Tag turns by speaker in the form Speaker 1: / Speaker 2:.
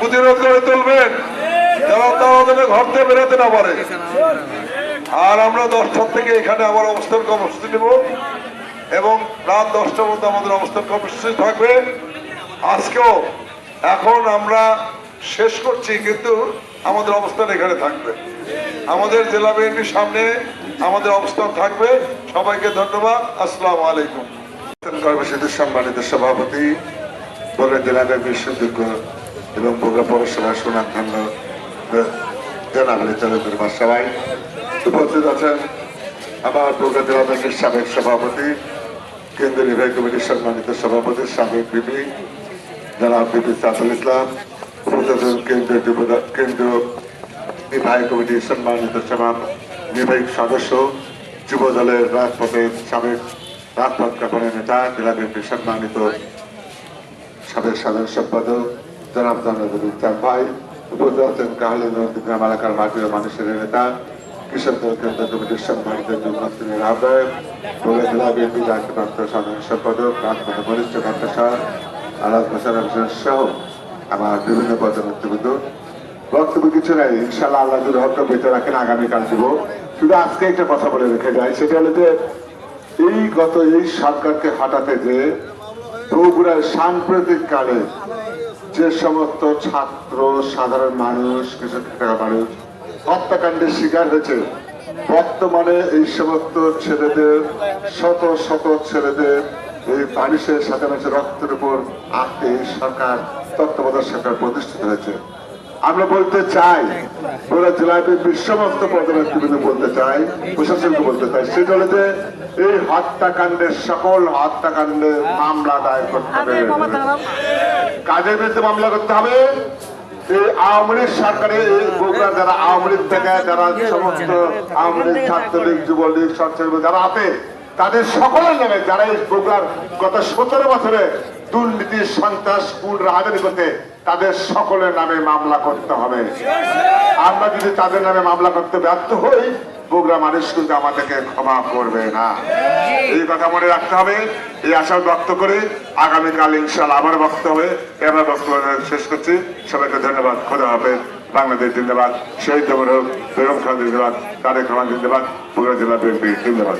Speaker 1: প্রতিরোধ করে তুলবেন। যেন তারা ওদের ঘর থেকে বেরোতে না পারে। আর আমরা দশটার থেকে এখানে আবার অবস্থান কর্মসূচি নেব। এবং রাত দশটার মধ্যে আমাদের অবস্থান কর্মসূচি থাকবে। আজকেও এখন আমরা শেষ করছি, কিন্তু আমাদের অবস্থান এখানে থাকবে। আমাদের জেলা বিএনপির সামনে আমাদের অবস্থান থাকবে। সবাইকে ধন্যবাদ। আসসালামু আলাইকুম।
Speaker 2: কর্মসূচির সম্মানিত সভাপতি বগুড়া জেলা বিএনপির সুযোগ্য এবং বগুড়া পৌরসভার সুনামধন্য জনাব আলী চন্দ্র সবাই উপস্থিত আছেন আমার বগুড়া জেলা সাবেক সভাপতি, কেন্দ্রীয় নির্বাহী কমিটির সম্মানিত সভাপতি, সাবেক বিপি, জনাব বিপি সাদুল ইসলাম, উপস্থিত কেন্দ্রীয় কেন্দ্রীয় নির্বাহী কমিটির সম্মানিত সভা নির্বাহী সদস্য, যুব দলের রাজপথের সাবেক রাজপথ কাপড়ের নেতা, জেলা বিএনপির সম্মানিত সাবেক সাধারণ সম্পাদক জনাব জনাবুল চান ভাই উপস্থিত আছেন কাহালি নদী, গ্রাম এলাকার মাটির মানুষের নেতা কেন্দ্র কমিটির সম্মানিত জেলা বিএনপি সাধারণ সম্পাদক আলাদ সহ আমার বিভিন্ন পদের বক্তব্য কিছু নাই ইনশাল্লাহ আল্লাহ যদি বেঁচে রাখেন, আগামীকাল দিব। শুধু আজকে একটা কথা বলে রেখে যায় সেটা হলো যে এই গত এই সরকারকে হটাতে যে বগুড়ার সাম্প্রতিক কালে যে সমস্ত ছাত্র, সাধারণ মানুষ, কৃষক মানুষ হত্যাকাণ্ডের শিকার হয়েছে। বর্তমানে এই সমস্ত ছেলেদের, শত শত ছেলেদের এই মানুষের সাথে মানুষের রক্তের উপর আজকে এই সরকার, তত্ত্বাবধায়ক সরকার প্রতিষ্ঠিত হয়েছে। আমরা বলতে চাই ওরা জেলায় বিএনপির সমস্ত পদনেতৃবৃন্দ বলতে চাই, প্রশাসনকে বলতে চাই সে যে এই হত্যাকাণ্ডের সকল হত্যাকাণ্ডে মামলা দায়ের করতে হবে। কাজের বিরুদ্ধে মামলা করতে হবে। তাদের সকলের নামে সন্ত্রাস তাদের সকলের নামে মামলা করতে হবে। আমরা যদি তাদের নামে মামলা করতে ব্যর্থ হই বগুড়া মানুষ কিন্তু আমাদেরকে ক্ষমা করবে না। এই কথা মনে রাখতে হবে, এই আশা ব্যক্ত করে আগামীকাল ইনশাল আবার বক্তব্য হবে। আমরা বক্তব্য শেষ করছি। সবাইকে ধন্যবাদ। খোদা হবে বাংলাদেশ জিন্দাবাদ। শহীদ বেগম খান জিন্দাবাদ, তারেক রহমান জিন্দাবাদ বগুড়া জেলা বিএনপি জিন্দাবাদ।